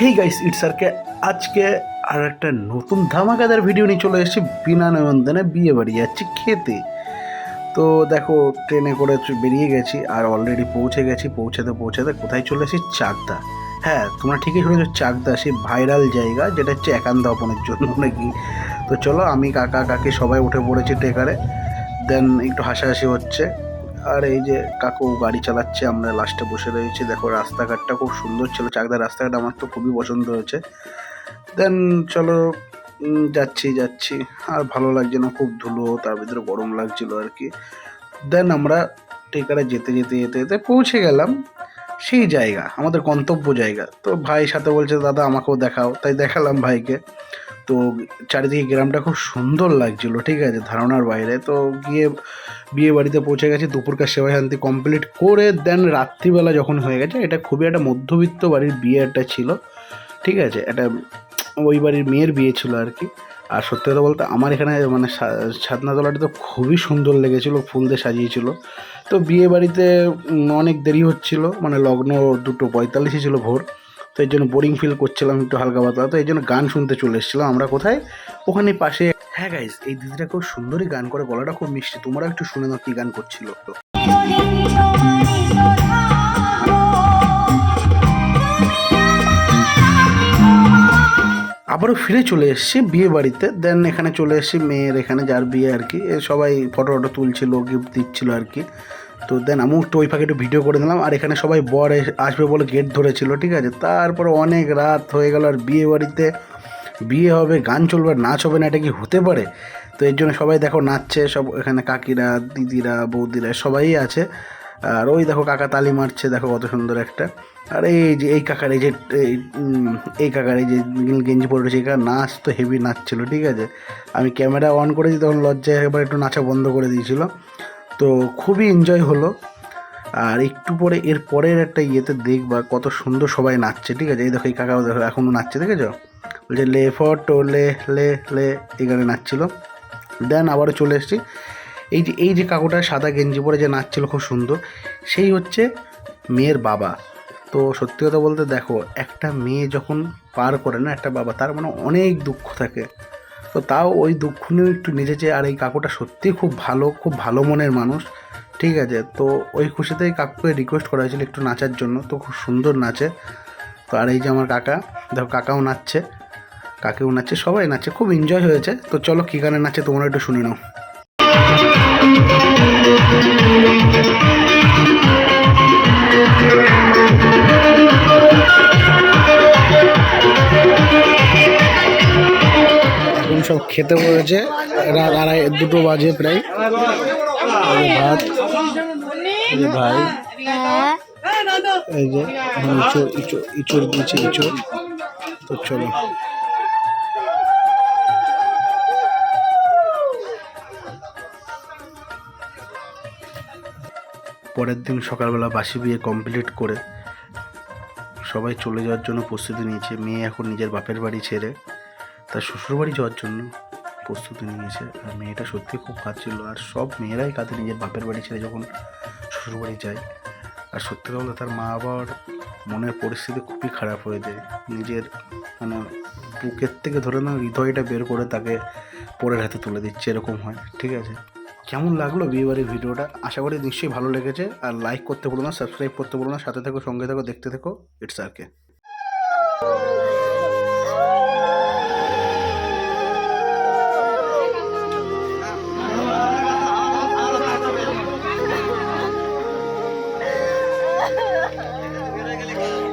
Hey guys it's আরকে আজকে আর একটা নতুন ধামাকাদার ভিডিও নিয়ে চলে এসেছি বিনা নিমন্ত্রণে বিয়ে বাড়ি, যাচ্ছি খেতে। তো দেখো ট্রেনে করে বেরিয়ে গেছি আর অলরেডি পৌঁছে গেছি, পৌঁছাতে পৌঁছাতে কোথায় চলে এসেছি? চাকদা। হ্যাঁ তোমরা ঠিকই শুনেছো, চাকদা, সেই ভাইরাল জায়গা, যেটা হচ্ছে একান্ত অপনের জন্য নাকি? তো চলো, আমি কাকা, কাকি সবাই উঠে পড়েছি ট্রেকারে দেন একটু হাসাহাসি হচ্ছে। আর এই যে কাকু গাড়ি চালাচ্ছে, আমরা লাস্টে বসে রয়েছি। দেখো, রাস্তাঘাটটা খুব সুন্দর ছিল। চাকদার রাস্তাঘাট আমার তো খুবই পছন্দ হয়েছে। দেন চলো যাচ্ছি যাচ্ছি। আর ভালো লাগছে না, খুব ধুলো, তার ভিতরে গরম লাগছিল আর কি। দেন আমরা টেকারে যেতে যেতে যেতে যেতে পৌঁছে গেলাম সেই জায়গা, আমাদের গন্তব্য জায়গা। তো ভাই সাথে বলছে, দাদা, আমাকেও দেখাও। তাই দেখালাম ভাইকে। তো চারিদিকে গ্রামটা খুব সুন্দর লাগছিল, ঠিক আছে? ধারণার বাইরে। তো গিয়ে বিয়ে বাড়িতে পৌঁছে গেছি, দুপুরকার সেবা শান্তি কমপ্লিট করে দেন রাত্রিবেলা যখন হয়ে গেছে, এটা খুবই একটা মধ্যবিত্ত বাড়ির বিয়ে একটা ছিল, ঠিক আছে? একটা ওই বাড়ির মেয়ের বিয়ে ছিল আর কি। আর সত্যি কথা বলতে আমার এখানে মানে ছাদনাতলাটা তো খুবই সুন্দর লেগেছিলো, ফুল দিয়ে সাজিয়েছিল। তো বিয়ে বাড়িতে অনেক দেরি হচ্ছিল মানে লগ্ন দুটো পঁয়তাল্লিশে ছিল ভোর। তো এই জন্য বোরিং ফিল করছিলাম একটু হালকা পাতলা। তো এই জন্য গান শুনতে চলে এসেছিলাম আমরা কোথায়? ওখানে পাশে। হ্যাঁ গাইজ এই দিদিটা খুব সুন্দরই গান করে, গলাটা খুব মিষ্টি। তোমরা একটু শুনে নাও কি গান করছিল। তো আবারও ফিরে চলে এসেছি বিয়ে বাড়িতে। দেন এখানে চলে এসেছি মেয়ের এখানে, যার বিয়ে আর কি। সবাই ফটো ফটো তুলছিল গিফট দিচ্ছিল আর কি। তো দেন আমিও একটু ওই ফাঁকে একটু ভিডিও করে দিলাম আর এখানে সবাই বর আসবে বলে গেট ধরেছিল ঠিক আছে? তারপরে অনেক রাত হয়ে গেল আর বিয়ে বাড়িতে বিয়ে হবে গান চলবে নাচ হবে না এটা কি হতে পারে? তো এর জন্য সবাই দেখো নাচছে সব এখানে কাকিরা দিদিরা বৌদিরা সবাই আছে। আর ওই দেখো কাকা তালি মারছে দেখো কত সুন্দর একটা। আর এই যে এই কাকার এই যে এই, কাকার এই যে গেঞ্জি পরে রয়েছে কাকার নাচ তো হেভি নাচছিল ঠিক আছে? আমি ক্যামেরা অন করেছি তখন লজ্জায় একবার একটু নাচা বন্ধ করে দিয়েছিল। তো খুবই এনজয় হলো। আর একটু পরে এর পরের একটা ইয়েতে দেখবা কত সুন্দর সবাই নাচছে, ঠিক আছে? এই দেখো, এই কাকাও দেখো এখনও নাচছে, দেখেছ? বলছে, লে, ফটো, লে লে লে, এই গানে নাচছিল। দেন আবারও চলে এসেছি। এই যে এই যে কাকুটা সাদা গেঞ্জি পরে যে নাচছিল, খুব সুন্দর। সেই হচ্ছে মেয়ের বাবা। তো সত্যি কথা বলতে দেখো, একটা মেয়ে যখন পার করে না, একটা বাবা, তার মানে অনেক দুঃখ থাকে। তো তাও ওই দুঃখ নিয়েও একটু নিজেছে আর এই কাকুটা সত্যিই খুব ভালো খুব ভালো মনের মানুষ, ঠিক আছে? তো ওই খুশিতেই কাকুকে রিকোয়েস্ট করা হয়েছিল একটু নাচার জন্য, তো খুব সুন্দর নাচে। তো আর এই যে আমার কাকা, দেখো কাকাও নাচছে, কাকেও নাচছে, সবাই নাচছে, খুব এনজয় হয়েছে। তো চলো কী গানে নাচে তোমরা একটু শুনে নাও। সব খেতে বসেছে রাত আড়াই, দুটো বাজে প্রায়। ভাত ভাই, এই যে ইঁচড় ইঁচড় দিয়েছে, ইঁচড়। তো চলো। পরের দিন সকালবেলা বাসি বিয়ে কমপ্লিট করে সবাই চলে যাওয়ার জন্য প্রস্তুতি নিয়েছে। মেয়ে এখন নিজের বাপের বাড়ি ছেড়ে তার শ্বশুরবাড়ি যাওয়ার জন্য প্রস্তুতি নিয়েছে। আর মেয়েটা সত্যি খুব কাঁদছিল। আর সব মেয়েরাই কাঁদে নিজের বাপের বাড়ি ছেড়ে যখন শ্বশুরবাড়ি যায়। আর সত্যি কথা তার মা বাবার মনের পরিস্থিতি খুবই খারাপ হয়ে যায়। নিজের মানে বুকের থেকে ধরে না হৃদয়টা বের করে তাকে পরের হাতে তুলে দিচ্ছে, এরকম হয়। ঠিক আছে? কেমন লাগল বিয়েবাড়ির ভিডিওটা? আশা করি নিশ্চয়ই ভালো লেগেছে। আর লাইক করতে বলো না সাবস্ক্রাইব করতে বলো না, সাথে থেকো, সঙ্গে থেকো, দেখতে থেকো ইটস വിറകലി